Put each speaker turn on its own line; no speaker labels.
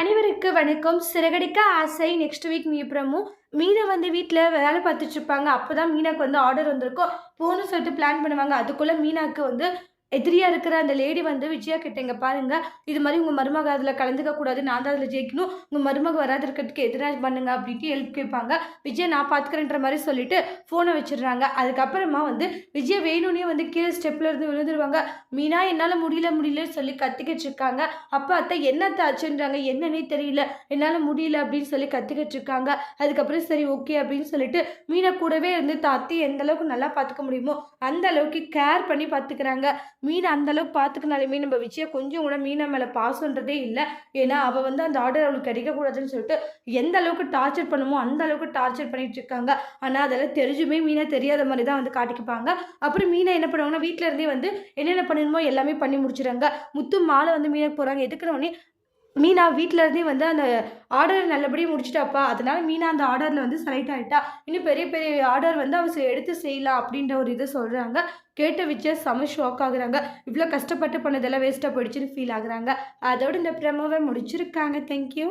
அனைவருக்கு வணக்கம். சிறகடிக்க ஆசை நெக்ஸ்ட் வீக் நியூ அப்புறமும் மீனை வந்து வீட்டில் வேலை பார்த்துட்டு இருப்பாங்க. அப்போ தான் மீனாக்கு வந்து ஆர்டர் வந்திருக்கும். போகணும்னு சொல்லிட்டு பிளான் பண்ணுவாங்க. அதுக்குள்ளே மீனாக்கு வந்து எதிரியாக இருக்கிற அந்த லேடி வந்து விஜயா கிட்ட இங்கே பாருங்கள் இது மாதிரி உங்கள் மருமக அதில் கலந்துக்க கூடாது நான் தான் அதில் ஜெயிக்கணும் உங்கள் மருமக வராது இருக்கிறதுக்கு எதிராக பண்ணுங்க அப்படின்ட்டு ஹெல்ப் கேட்பாங்க. விஜய் நான் பார்த்துக்கிறேன்ற மாதிரி சொல்லிட்டு ஃபோனை வச்சிடுறாங்க. அதுக்கப்புறமா வந்து விஜய் வேணும்னே வந்து கீழே ஸ்டெப்பில் இருந்து விழுந்துருவாங்க. மீனா என்னால் முடியல முடியலன்னு சொல்லி கற்றுக்கிட்டு இருக்காங்க. அப்போ அத்தை என்னத்தை ஆச்சுன்றாங்க? என்னன்னே தெரியல. என்னால் முடியல அப்படின்னு சொல்லி கற்றுக்கிட்டு இருக்காங்க. அதுக்கப்புறம் சரி ஓகே அப்படின்னு சொல்லிட்டு மீனை கூடவே இருந்து தாத்தி எந்த அளவுக்கு நல்லா பார்த்துக்க முடியுமோ அந்த அளவுக்கு கேர் பண்ணி பார்த்துக்கிறாங்க மீனை அந்த அளவுக்கு பார்த்துக்கினாலுமே நம்ம விஜயா கொஞ்சம் கூட மீனை மேலே பாசன்றதே இல்லை. ஏன்னா அவள் வந்து அந்த ஆர்டர் அவளுக்கு கிடைக்கக்கூடாதுன்னு சொல்லிட்டு எந்த அளவுக்கு டார்ச்சர் பண்ணுமோ அந்த அளவுக்கு டார்ச்சர் பண்ணிட்டு இருக்காங்க. ஆனால் அதெல்லாம் தெரிஞ்சுமே மீனை தெரியாத மாதிரி தான் வந்து காட்டிக்குப்பாங்க. அப்புறம் மீனை என்ன பண்ணுவாங்கன்னா வீட்டில் இருந்தே வந்து என்னென்ன பண்ணணுமோ எல்லாமே பண்ணி முடிச்சிடுறாங்க. முத்து மாலை வந்து மீனுக்கு போகிறாங்க எதுக்குன்னு மீனா வீட்டில் இருந்தே வந்து அந்த ஆர்டர் நல்லபடியாக முடிச்சிட்டாப்பா. அதனால மீனா அந்த ஆர்டரில் வந்து செலக்ட் ஆகிட்டா இன்னும் பெரிய பெரிய ஆர்டர் வந்து அவள் எடுத்து செய்யலாம் அப்படின்ற ஒரு இதை சொல்கிறாங்க கேட்ட வச்சு செம ஷாக் ஆகுறாங்க. இவ்வளோ கஷ்டப்பட்டு பண்ணதெல்லாம் வேஸ்ட்டாக போயிடுச்சுன்னு ஃபீல் ஆகுறாங்க. அதோடு இந்த ப்ரமோவை முடிச்சிருக்காங்க. தேங்க்யூ